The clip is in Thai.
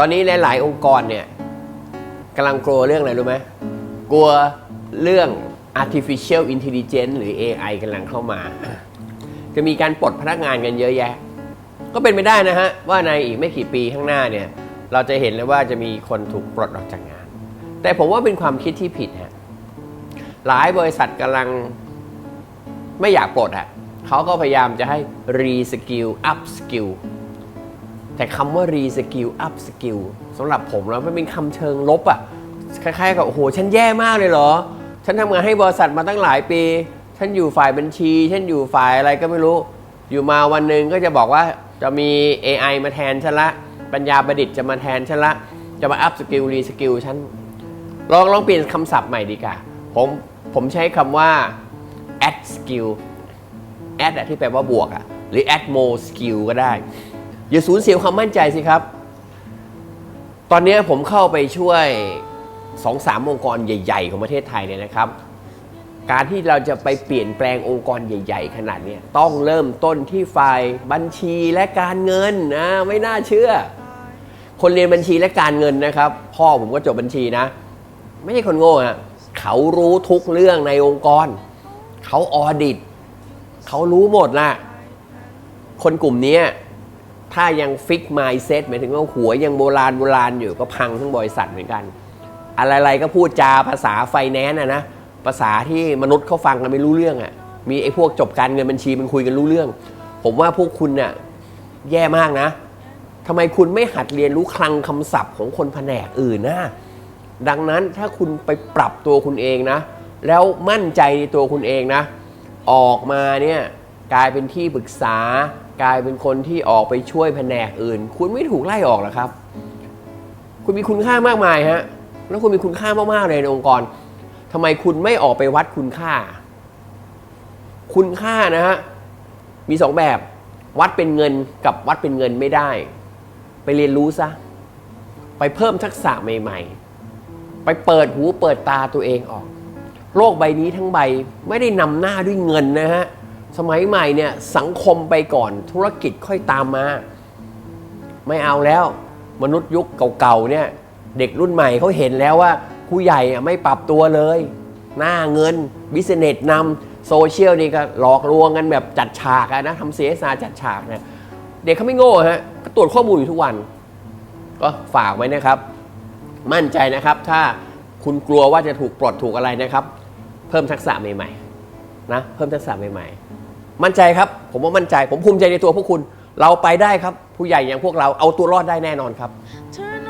ตอนนี้หลาย ๆ องค์กรเนี่ยกำลังกลัวเรื่องอะไรรู้ไหมกลัวเรื่อง artificial intelligence หรือ AI กำลังเข้ามา จะมีการปลดพนักงานกันเยอะแยะ ก็เป็นไปได้นะฮะ ว่าในอีกไม่กี่ปีข้างหน้าเนี่ย เราจะเห็นเลยว่าจะมีคนถูกปลดออกจากงาน แต่ผมว่าเป็นความคิดที่ผิดฮะหลายบริษัทกำลังไม่อยากปลดอะเขาก็พยายามจะให้ reskill up skill แต่คำว่า reskill up skill สำหรับผมแล้วมันเป็นคำเชิงลบอะคล้ายๆกับโอ้โหฉันแย่มากเลยเหรอ ฉันทำงานให้บริษัทมาตั้งหลายปี ฉันอยู่ฝ่ายบัญชี ฉันอยู่ฝ่ายอะไรก็ไม่รู้ อยู่มาวันหนึ่งก็จะบอกว่าจะมี AI มาแทนฉันละ ปัญญาประดิษฐ์จะมาแทนฉันละ จะมา up skill re skill ฉันลองลองเปลี่ยนคำศัพท์ใหม่ดีกว่าผมผมใช้คำว่า add skill add อะที่แปลว่าบวกอะหรือ add more skill ก็ได้ อย่าสูญเสียความมั่นใจสิครับ ตอนนี้ผมเข้าไปช่วยสองสามองค์กรใหญ่ ๆ ของประเทศไทยเนี่ยนะครับ การที่เราจะไปเปลี่ยนแปลงองค์กรใหญ่ ๆ ขนาดนี้ต้องเริ่มต้นที่ฝ่ายบัญชีและการเงินนะไม่น่าเชื่อ คนเรียนบัญชีและการเงินนะครับ พ่อผมก็จบบัญชีนะ ไม่ใช่คนโง่ฮะเขารู้ทุกเรื่องในองค์กร เขาออดิต เขารู้หมดนะคนกลุ่มนี้ ถ้ายังฟิกไมายเซ็ตหมายถึงว่าหัวยังโบราณโบราณอยู่ก็พังทั้งบริษัทเหมือนกัน อะไรๆก็พูดจาภาษาไฟแนนซ์อะนะภาษาที่มนุษย์เขาฟังกันไม่รู้เรื่องอะมีไอ้พวกจบการเงินบัญชีมันคุยกันรู้เรื่อง ผมว่าพวกคุณน่ะแย่มากนะทำไมคุณไม่หัดเรียนรู้คลังคำศัพท์ของคนแผนกอื่นนะดังนั้นถ้าคุณไปปรับตัวคุณเองนะ แล้วมั่นใจในตัวคุณเองนะ ออกมาเนี่ย กลายเป็นที่ปรึกษา กลายเป็นคนที่ออกไปช่วยแผนกอื่น คุณไม่ถูกไล่ออกหรอครับ คุณมีคุณค่ามากมายฮะแล้วคุณมีคุณค่ามากๆเลยในองค์กรทำไมคุณไม่ออกไปวัดคุณค่า คุณค่านะฮะมีสองแบบ วัดเป็นเงินกับวัดเป็นเงินไม่ได้ ไปเรียนรู้ซะไปเพิ่มทักษะใหม่ ๆ ไปเปิดหูเปิดตาตัวเองออก โลกใบนี้ทั้งใบไม่ได้นำหน้าด้วยเงินนะฮะ สมัยใหม่เนี่ยสังคมไปก่อนธุรกิจค่อยตามมา ไม่เอาแล้ว มนุษย์ยุคเก่าๆเนี่ยเด็กรุ่นใหม่เขาเห็นแล้วว่าผู้ใหญ่ไม่ปรับตัวเลย หน้าเงินบิสเนสนำโซเชียลนี่ก็หลอกลวงกันแบบจัดฉากนะทำเสียสาจัดฉากเนี่ยเด็กเขาไม่โง่ฮะก็ตรวจข้อมูลอยู่ทุกวัน ก็ฝากไว้นะครับ มั่นใจนะครับ ถ้าคุณกลัวว่าจะถูกปลดถูกอะไรนะครับ เพิ่มทักษะใหม่ๆนะเพิ่มทักษะใหม่ๆ มั่นใจครับ ผมว่ามั่นใจ ผมภูมิใจในตัวพวกคุณ เราไปได้ครับ ผู้ใหญ่อย่างพวกเราเอาตัวรอดได้แน่นอนครับ Turn